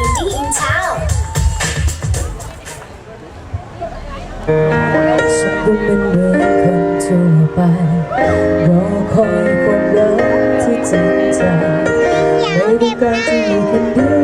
Indie in Town ฉันก็เป็นเรื่องคนทั่วไปรอคอยความรักที่จริงใจไม่ต้องการจะอยู่คนเดียว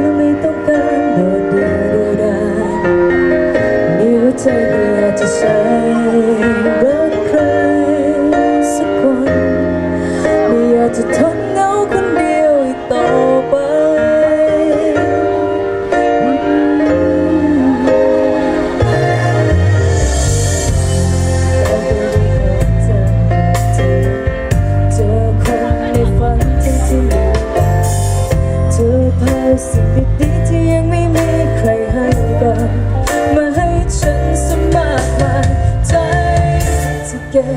สิ่งดีๆที่ยังไม่มีใครให้กันมาให้ฉันสมากมายใจที่เก็บ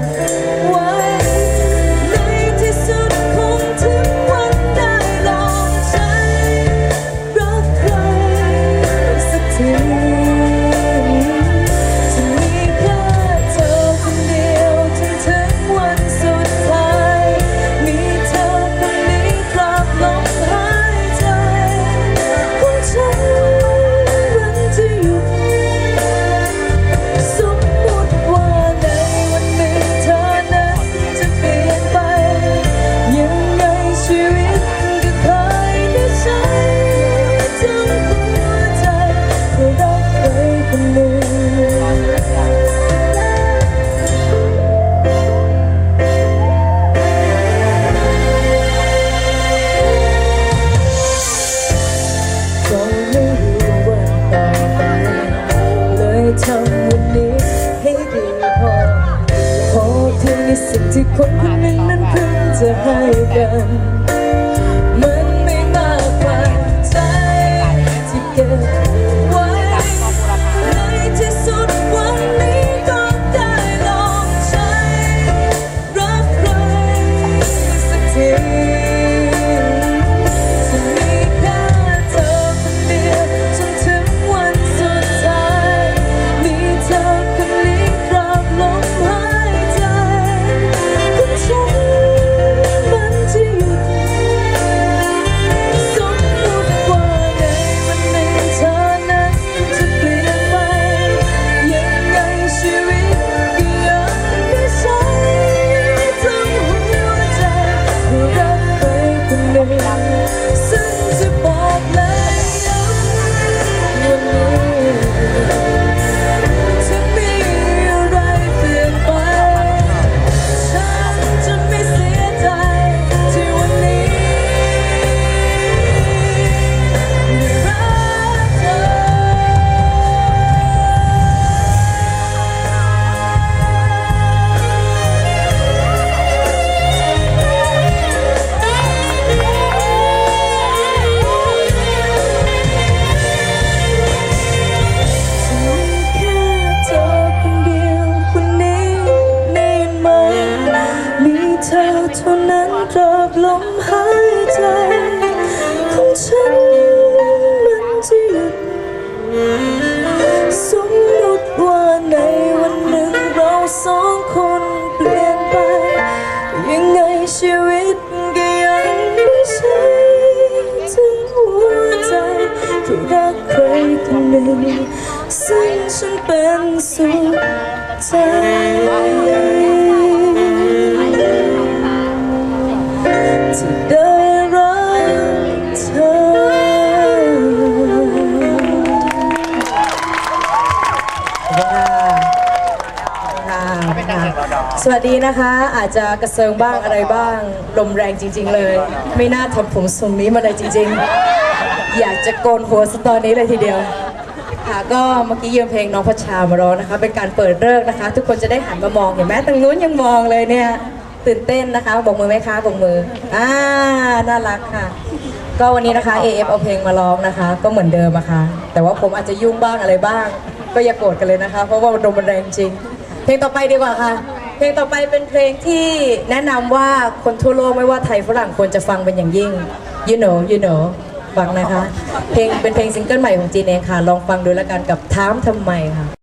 ไว้ ที่คนคนหนึ่งนั้นเพิ่งจะให้กันมัน ท่านั้นตราบลมหายใจ ของฉันมันจะหยุดสมมติว่าในวันหนึ่งเราสองคนเปลี่ยนไป ยังไงชีวิตก็ยังไม่ใช่ถึงหัวใจที่รักใครคนหนึ่งซึ่งฉันเป็นสุขใจ ที่ได้รักเธอ สวัสดีนะคะ อาจจะกระเซิงบ้างอะไรบ้าง ลมแรงจริง ๆ เลย ไม่น่าทำผมทรงนี้มาเลยจริง ๆ อยากจะโกนหัวสตอนนี้เลยทีเดียว ค่ะก็เมื่อกี้ยืมเพลงน้องพัชชามาร้องนะคะ เป็นการเปิดเลิกษ์นะคะ ทุกคนจะได้หันมามองเห็นไหมตรงนู้นยังมองเลยเนี่ย ตื่นเต้นนะคะบอกมือไหมคะบอกมืออ่าน่ารักค่ะ ก็วันนี้นะคะ AF เอาเพลงมาร้องนะคะ ก็เหมือนเดิมอะค่ะ แต่ว่าผมอาจจะยุ่งบ้างอะไรบ้าง ก็อย่าโกรธกันเลยนะคะ เพราะว่าลมมันแรงจริง เพลงต่อไปดีกว่าค่ะ เพลงต่อไปเป็นเพลงที่แนะนำว่าคนทั่วโลกไม่ว่าไทยฝรั่งควรจะฟังเป็นอย่างยิ่ง you know you know ฟังนะคะ เพลงเป็นเพลงซิงเกิลใหม่ของจีนเองค่ะ ลองฟังดูแล้วกันกับถามทำไมค่ะ